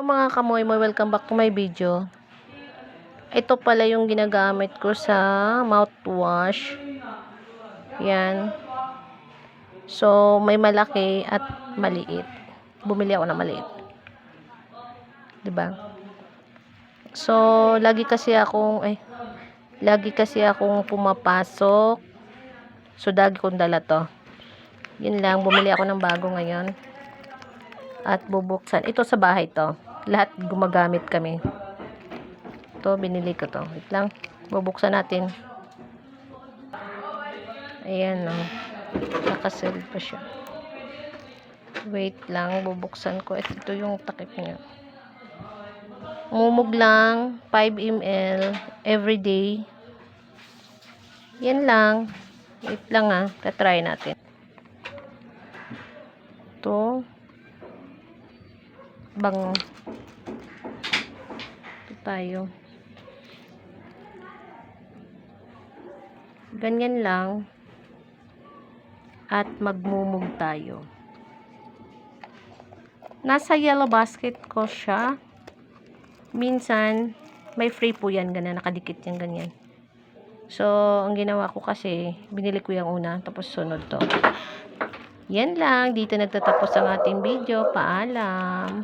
Hello mga kamoy mo, welcome back to my video. Ito pala yung ginagamit ko sa mouthwash. Yan. So, may malaki at maliit. Bumili ako ng maliit. 'Di ba? So, lagi kasi akong ay lagi kasi akong pumapasok. So, lagi kong dala to. Yun lang, bumili ako ng bago ngayon at bubuksan. Ito sa bahay to. Lahat gumagamit kami. Ito, binili ko to. Wait lang. Bubuksan natin. Ayan, o. Nakasell pa siya. Wait lang, bubuksan ko. Ito yung takip niya. Mumug lang, 5 ml, everyday. Yan lang. Wait lang ah, tatry natin. Ito. Bango. Ito tayo. Ganyan lang. At magmumug tayo. Nasa yellow basket ko siya. Minsan, may free po yan. Ganyan, nakadikit yan ganyan. So, ang ginawa ko kasi, binili ko yung una, tapos sunod to. Yan lang. Dito nagtatapos ang ating video. Paalam.